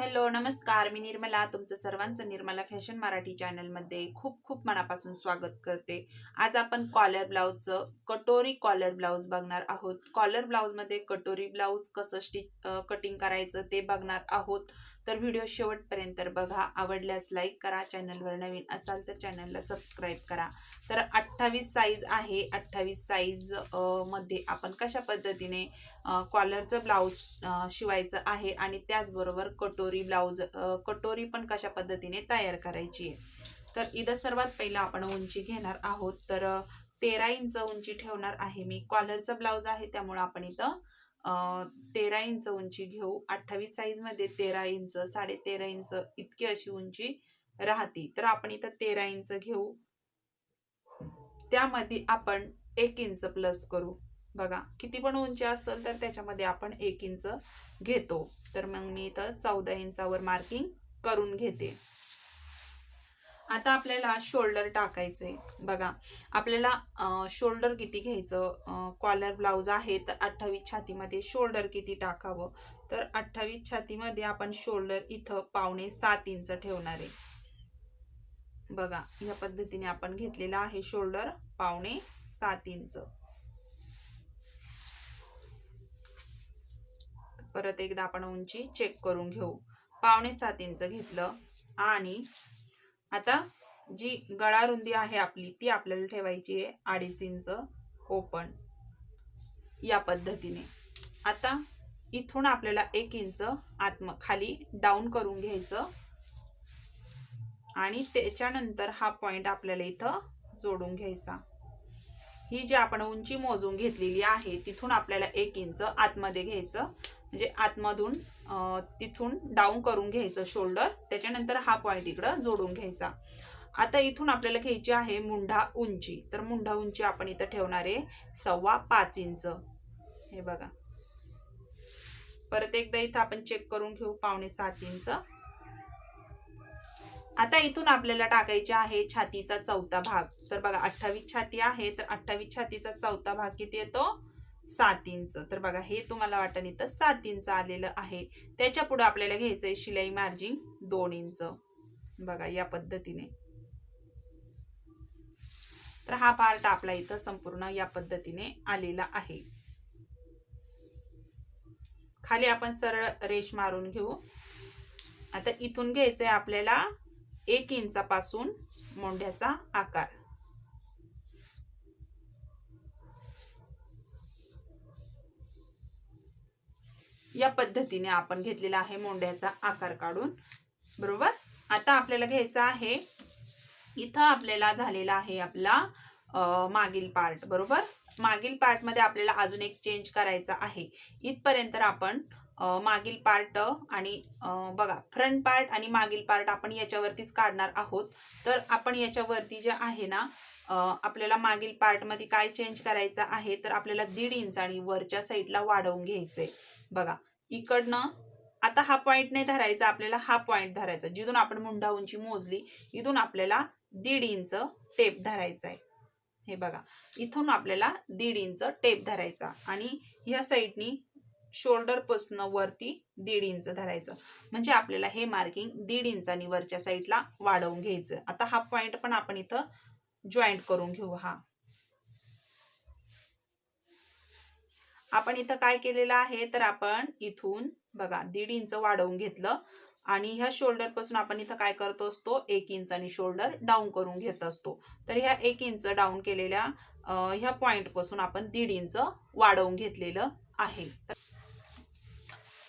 Hello नमस्कार. मी निर्मला तुमचं सर्वांचं निर्मला फॅशन मराठी चॅनलमध्ये खूप खूप मनापासून स्वागत करते. आज आपण कॉलर ब्लाऊजचं कटोरी कॉलर ब्लाऊज बघणार आहोत. कॉलर ब्लाऊजमध्ये कटोरी ब्लाऊज कसं स्टिच कटिंग करायचं ते बघणार आहोत. तर व्हिडिओ शेवटपर्यंत बघा आवडल्यास लाईक करा चॅनलवर नवीन असाल तर चॅनलला सबस्क्राईब करा. तर अठ्ठावीस साईज आहे. अठ्ठावीस साईजमध्ये आपण कशा पद्धतीने कॉलरचं ब्लाऊज शिवायचं आहे आणि त्याचबरोबर कटोरी ब्लाऊज कटोरी पण कशा पद्धतीने तयार करायची आहे. तर इथं सर्वात पहिलं आपण उंची घेणार आहोत. तर तेरा इंच उंची ठेवणार आहे मी. कॉलरचं ब्लाऊज आहे त्यामुळं आपण इथं तेरा इंच उंची घेऊ. अठ्ठावीस साईजमध्ये तेरा इंच साडे तेरा इंच इतकी अशी उंची राहते. तर आपण इथं तेरा इंच घेऊ. त्यामध्ये आपण एक इंच प्लस करू. बघा किती पण उंची असेल तर त्याच्यामध्ये आपण एक इंच घेतो. तर मग मी इथं चौदा इंचावर मार्किंग करून घेते. आता आपल्याला शोल्डर टाकायचंय. बघा आपल्याला शोल्डर किती घ्यायचं? कॉलर ब्लाऊज आहे तर अठ्ठावीस छातीमध्ये शोल्डर किती टाकावं? तर अठ्ठावीस छातीमध्ये आपण शोल्डर इथं पावणे सात इंच ठेवणार आहे. बघा या पद्धतीने आपण घेतलेला आहे शोल्डर पावणे सात इंच. परत एकदा आपण उंची चेक करून घेऊ. पावणे सात इंच घेतलं आणि आता जी गळा रुंदी आहे आपली ती आपल्याला ठेवायची आहे अडीच इंच ओपन या पद्धतीने. आता इथून आपल्याला एक इंच आत्म खाली डाऊन करून घ्यायचं. आणि त्याच्यानंतर हा पॉइंट आपल्याला इथं जोडून घ्यायचा. ही जी आपण उंची मोजून घेतलेली आहे तिथून आपल्याला एक इंच आतमध्ये घ्यायचं. म्हणजे आतमधून तिथून डाऊन करून घ्यायचं शोल्डर त्याच्यानंतर हा पॉईंट इकडं जोडून घ्यायचा. आता इथून आपल्याला घ्यायची आहे मुंढा उंची. तर मुंढा उंची आपण इथं ठेवणार आहे सव्वा पाच इंच. हे बघा. परत एकदा इथं आपण चेक करून घेऊ पावणे सात इंच. आता इथून आपल्याला टाकायचे आहे छातीचा चौथा भाग. तर बघा अठ्ठावीस छाती आहे तर अठ्ठावीस छातीचा चौथा भाग किती येतो? सात इंच. तर बघा हे तुम्हाला वाटण इथं सात इंच आलेलं आहे. त्याच्या पुढे आपल्याला घ्यायचंय शिलाई मार्जिन दोन इंच. बघा या पद्धतीने. तर हा पार्ट आपला इथं संपूर्ण या पद्धतीने आलेला आहे. खाली आपण सरळ रेश मारून घेऊ. आता इथून घ्यायचंय आपल्याला एक इंचापासून मोंढ्याचा आकार. या पद्धतीने आपण घेतलेला आहे मोंड्याचा आकार काढून. बरोबर? आता आपल्याला घ्यायचा आहे. इथं आपल्याला झालेला आहे आपला मागील पार्ट बरोबर? मागील पार्टमध्ये आपल्याला अजून एक चेंज करायचा आहे. इथपर्यंत आपण मागील पार्ट आणि बघा फ्रंट पार्ट आणि मागील पार्ट आपण याच्यावरतीच काढणार आहोत. तर आपण याच्यावरती जे आहे ना आपल्याला मागील पार्टमध्ये काय चेंज करायचं आहे तर आपल्याला दीड इंच आणि वरच्या साईडला वाढवून घ्यायचंय. बघा इकडनं आता हा पॉइंट नाही धरायचा आपल्याला हा पॉइंट धरायचा. जिथून आपण मुंडा उंची मोजली इथून आपल्याला दीड इंच टेप धरायचा आहे. हे बघा इथून आपल्याला दीड इंच टेप धरायचा आणि ह्या साईडनी शोल्डरपासून वरती दीड इंच धरायचं. म्हणजे आपल्याला हे मार्किंग दीड इंचानी वरच्या साईडला वाढवून घ्यायचं आता हा पॉइंट पण आपण इथं जॉईंट करून घेऊ हा. आपण इथं काय केलेलं आहे? तर आपण इथून बघा दीड इंच वाढवून घेतलं. आणि ह्या शोल्डरपासून आपण इथं काय करतो असतो? एक इंच आणि शोल्डर डाऊन करून घेत असतो. तर ह्या एक इंच डाऊन केलेल्या ह्या पॉइंटपासून आपण दीड इंच वाढवून घेतलेलं आहे.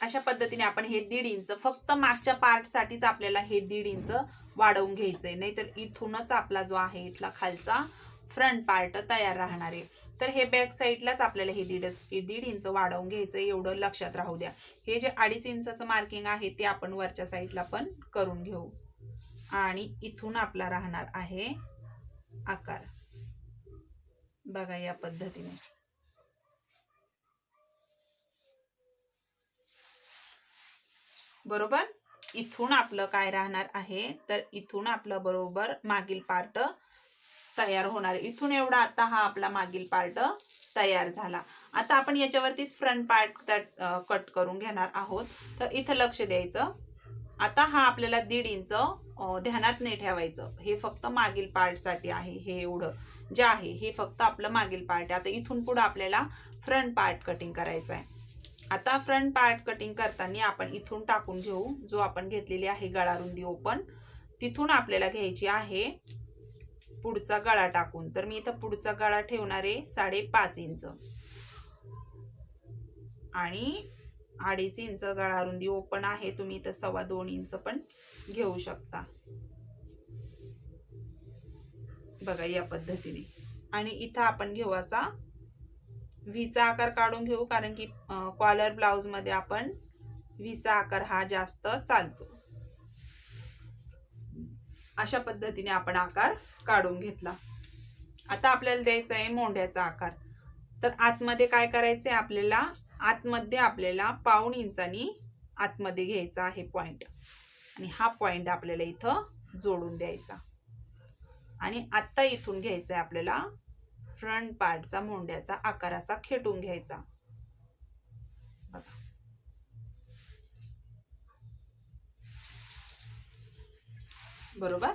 अशा पद्धतीने आपण हे दीड इंच फक्त मागच्या पार्ट साठीच आपल्याला हे दीड इंच वाढवून घ्यायचंय. नाहीतर इथूनच आपला जो आहे इथला खालचा फ्रंट पार्ट तयार राहणार आहे. तर हे बॅक साईडलाच आपल्याला हे दीड हे दीड इंच वाढवून घ्यायचं एवढं लक्षात राहू द्या. हे जे अडीच इंचाचं मार्किंग आहे ते आपण वरच्या साईडला पण करून घेऊ. आणि इथून आपला राहणार आहे आकार. बघा या पद्धतीने. बरोबर? इथून आपलं काय राहणार आहे? तर इथून आपलं बरोबर मागील पार्ट तयार होणार इथून एवढा आता हा आपला मागील पार्ट तयार झाला. आता आपण याच्यावरतीच फ्रंट पार्ट कट करून घेणार आहोत. तर इथं लक्ष द्यायचं. आता हा आपल्याला दीड इंच ध्यानात नाही ठेवायचं. हे फक्त मागील पार्टसाठी आहे. हे एवढं जे आहे हे फक्त आपलं मागील पार्ट आहे. आता इथून पुढं आपल्याला फ्रंट पार्ट कटिंग करायचं आहे. आता फ्रंट पार्ट कटिंग करताना आपण इथून टाकून घेऊ. जो आपण घेतलेली आहे गळा रुंदी ओपन तिथून आपल्याला घ्यायची आहे पुढचा गळा टाकून. तर मी इथं पुढचा गळा ठेवणार आहे साडेपाच इंच. आणि अडीच इंच गळा रुंदी ओपन आहे. तुम्ही इथं सव्वा दोन इंच पण घेऊ शकता. बघा या पद्धतीने. आणि इथं आपण घेऊ असा व्हीचा आकार काढून घेऊ कारण की कॉलर ब्लाउजमध्ये आपण व्हीचा आकार हा जास्त चालतो. अशा पद्धतीने आपण आकार काढून घेतला. आता आपल्याला द्यायचा आहे मोंढ्याचा आकार. तर आतमध्ये काय करायचं आहे आपल्याला? आतमध्ये आपल्याला पाऊण इंचानी आतमध्ये घ्यायचा आहे पॉइंट आणि हा पॉइंट आपल्याला इथं जोडून द्यायचा. आणि आत्ता इथून घ्यायचा आहे आपल्याला फ्रंट पार्टचा मोंड्याचा आकार असा खेटून घ्यायचा. बघा. बरोबर?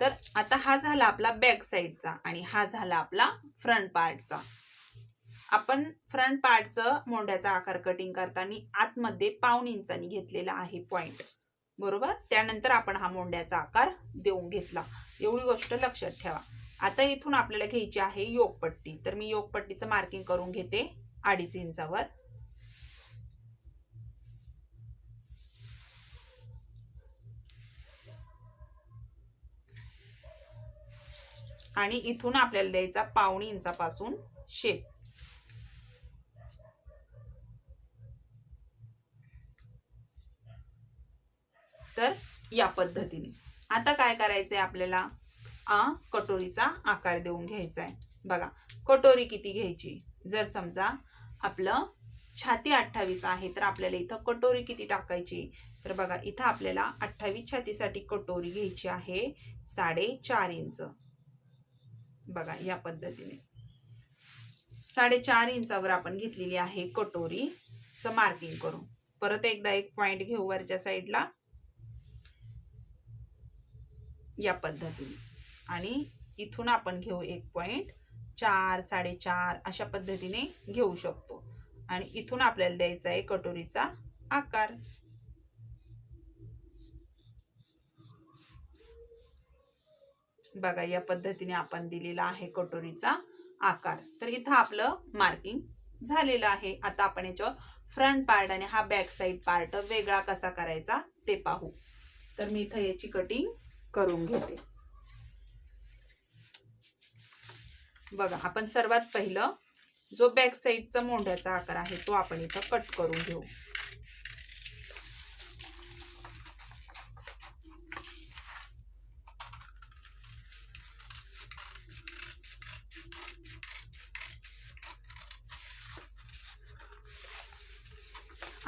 तर आता हा झाला आपला बॅक साईडचा आणि हा झाला आपला फ्रंट पार्टचा आपण फ्रंट पार्टचं मोंड्याचा आकार कटिंग करताना आतमध्ये पाऊण इंचानी घेतलेला आहे पॉइंट बरोबर? त्यानंतर आपण हा मोंड्याचा आकार देऊन घेतला. एवढी गोष्ट लक्षात ठेवा. आता इथून आपल्याला घ्यायची आहे योगपट्टी. तर मी योगपट्टीचं मार्किंग करून घेते अडीच इंचावर. आणि इथून आपल्याला द्यायचा पावणे इंचापासून शेप तर या पद्धतीने. आता काय करायचंय आपल्याला? आ कटोरीचा आकार देऊन घ्यायचा आहे बघा कटोरी किती घ्यायची? जर समजा आपलं छाती अठ्ठावीस आहे तर आपल्याला इथं कटोरी किती टाकायची? तर बघा इथं आपल्याला अठ्ठावीस छातीसाठी कटोरी घ्यायची आहे साडेचार इंच. बघा या पद्धतीने. साडेचार इंचावर आपण घेतलेली आहे कटोरीचं मार्किंग करून. परत एकदा एक पॉइंट घेऊ वरच्या साईडला या पद्धतीने. आणि इथून आपण घेऊ एक पॉइंट चार साडेचार अशा पद्धतीने घेऊ शकतो. आणि इथून आपल्याला द्यायचा आहे कटोरीचा आकार. बघा या पद्धतीने आपण दिलेला आहे कटोरीचा आकार. तर इथं आपलं मार्किंग झालेलं आहे. आता आपण याच्यावर फ्रंट पार्ट आणि हा बॅक साईड पार्ट वेगळा कसा करायचा ते पाहू. तर मी इथं याची कटिंग करून घेते. बघा आपण सर्वात पहिलं जो बॅक साईडचा मोंढ्याचा आकार आहे तो आपण इथं कट करून घेऊ.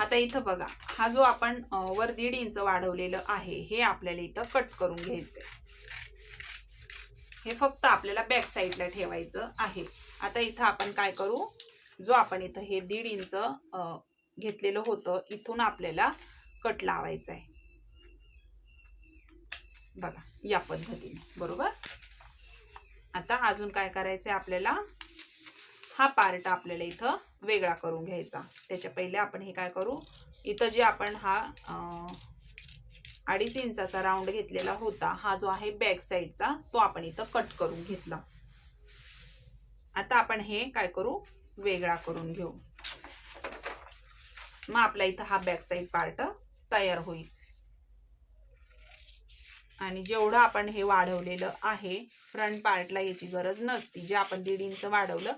आता इथं बघा हा जो आपण वर दीड इंच वाढवलेलं आहे हे आपल्याला इथं कट करून घ्यायचंय. हे फक्त आपल्याला बॅक साईडला ठेवायचं आहे. आता इथं आपण काय करू? जो आपण इथं हे दीड इंच घेतलेलं होतं इथून आपल्याला कट लावायचा आहे बघा या पद्धतीने बरोबर? आता अजून काय करायचंय आपल्याला? हा पार्ट आपल्याला इथं वेगळा करून घ्यायचा. त्याच्या पहिले आपण हे काय करू? इथं जे आपण हा अडीच इंचाचा राऊंड घेतलेला होता हा जो आहे बॅक साईडचा तो आपण इथं कट करून घेतला. आता आपण हे काय करू? वेगळा करून घेऊ. मग आपला इथं हा बॅक साईड पार्ट तयार होईल. आणि जेवढं आपण हे वाढवलेलं आहे फ्रंट पार्टला याची गरज नसती. जे आपण दीड इंच वाढवलं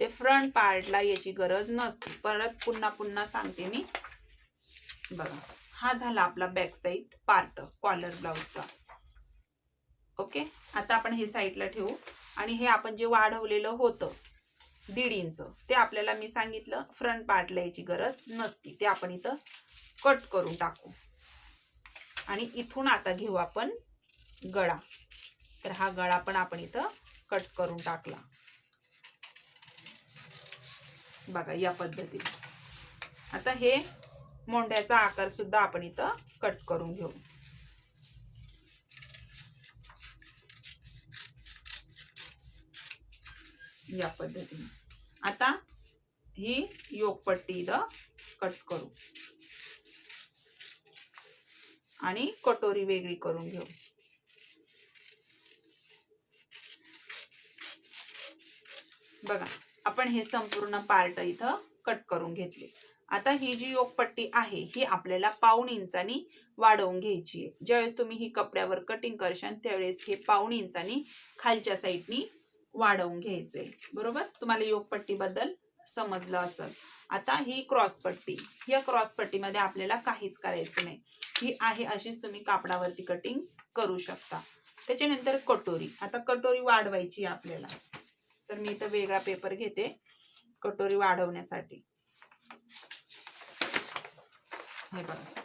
ते फ्रंट पार्टला याची गरज नसती. परत पुन्हा पुन्हा सांगते मी. बघा हा झाला आपला बॅक साईड पार्ट कॉलर ब्लाऊजचा ओके आता आपण हे साईडला ठेवू. आणि हे आपण जे वाढवलेलं होतं दीड इंच ते आपल्याला मी सांगितलं फ्रंट पार्टला याची गरज नसती. ते आपण इथं कट करून टाकू. आणि इथून आता घेऊ आपण गळा. तर हा गळा पण आपण इथं कट करून टाकला. बघा या पद्धतीने. आता हे मोंड्याचा आकार सुद्धा आपण इथं कट करून घेऊ. या पद्धतीने. आता ही योगपट्टी इथं कट करू. आणि कटोरी वेगळी करून घेऊ. बघा आपण हे संपूर्ण पार्ट इथं कट करून घेतले. आता ही जी योगपट्टी आहे ही आपल्याला पाऊण इंचानी वाढवून घ्यायची आहे. ज्यावेळेस तुम्ही ही कपड्यावर कटिंग करशाल त्यावेळेस हे पाऊण इंचानी खालच्या साईडनी वाढवून घ्यायचंय. बरोबर? तुम्हाला योगपट्टी बद्दल समजलं असेल. आता ही क्रॉस पट्टी. या क्रॉस पट्टीमध्ये आपल्याला काहीच करायचं नाही. ही आहे अशीच तुम्ही कापडावरती कटिंग करू शकता. त्याच्यानंतर कटोरी. आता कटोरी वाढवायची आहे आपल्याला. तर मी इथं वेगळा पेपर घेते कटोरी वाढवण्यासाठी. हे बघा.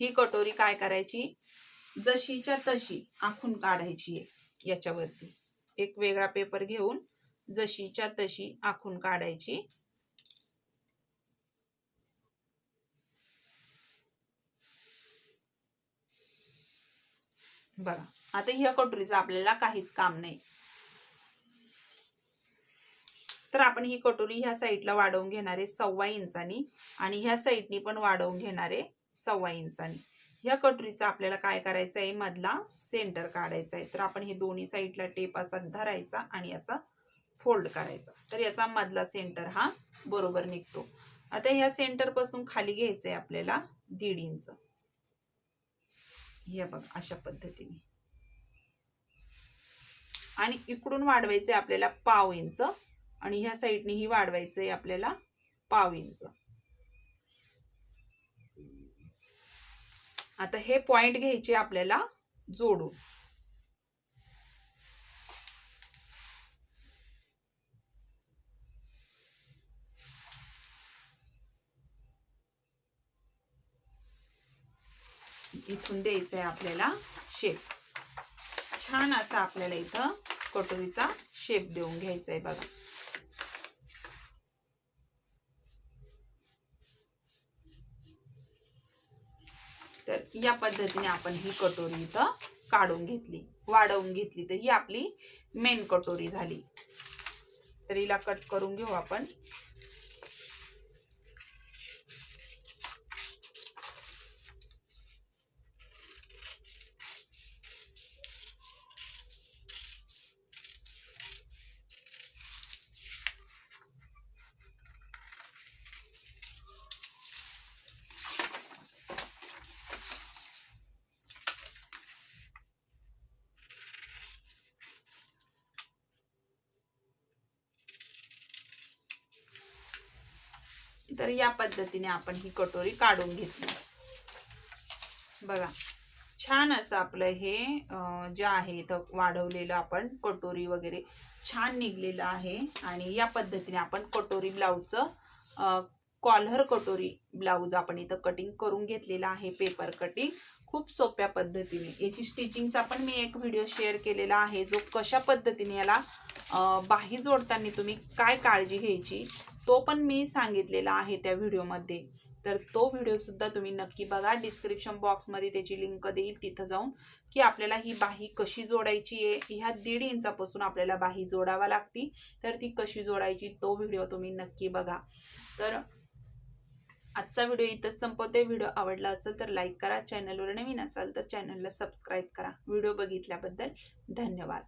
ही कटोरी काय करायची? जशीच्या तशी आखून काढायची आहे याच्यावरती. एक वेगळा पेपर घेऊन जशीच्या तशी आखून काढायची. बघा. आता ह्या कटोरीचं आपल्याला काहीच काम नाही. तर आपण ही कटोरी ह्या साईडला वाढवून घेणारे सव्वा इंचानी आणि ह्या साईडनी पण वाढवून घेणारे सव्वा इंचानी. ह्या कटोरीचा आपल्याला काय करायचं आहे? मधला सेंटर काढायचा आहे. तर आपण हे दोन्ही साईडला टेप असा धरायचा आणि याचा फोल्ड करायचा. तर याचा मधला सेंटर हा बरोबर निघतो. आता ह्या सेंटरपासून खाली घ्यायचंय आपल्याला दीड इंच. हे बघा अशा पद्धतीने. आणि इकडून वाढवायचे आपल्याला पाव इंच. आणि ह्या साईडनेही वाढवायचं आहे आपल्याला पाव इंच. आता हे पॉइंट घ्यायचे आपल्याला जोडून. इथून द्यायचं आहे आपल्याला शेप छान असा आपल्याला इथं कटोरीचा शेप देऊन घ्यायचा आहे बघा. तर या पद्धतीने आपण ही कटोरी इथं काढून घेतली वाढवून घेतली. तर ही आपली मेन कटोरी झाली. तर हिला कट करून घेऊ आपण. तर या पद्धतीने आपण ही कटोरी काढून घेतली. बघा छान असं आपलं हे जे आहे इथं वाढवलेलं आपण कटोरी वगैरे छान निघलेलं आहे. आणि या पद्धतीने आपण कटोरी ब्लाऊजचं कॉलर कटोरी ब्लाऊज आपण इथं कटिंग करून घेतलेला आहे पेपर कटिंग खूप सोप्या पद्धतीने. याची स्टिचिंगचा पण मी एक व्हिडिओ शेअर केलेला आहे जो कशा पद्धतीने याला बाही जोडताना तुम्ही काय काळजी घ्यायची तो पण मी सांगितलेला आहे त्या व्हिडिओमध्ये. तर तो व्हिडिओ सुद्धा तुम्ही नक्की बघा. डिस्क्रिप्शन बॉक्समध्ये त्याची लिंक देईल तिथं जाऊन की आपल्याला ही बाही कशी जोडायची आहे. ह्या दीड इंचापासून आपल्याला बाही जोडावा लागती. तर ती कशी जोडायची तो व्हिडिओ तुम्ही नक्की बघा. तर आजचा व्हिडिओ इथंच संपवते. व्हिडिओ आवडला असेल तर लाईक करा. चॅनलवर नवीन असाल तर चॅनलला सबस्क्राईब करा. व्हिडिओ बघितल्याबद्दल धन्यवाद.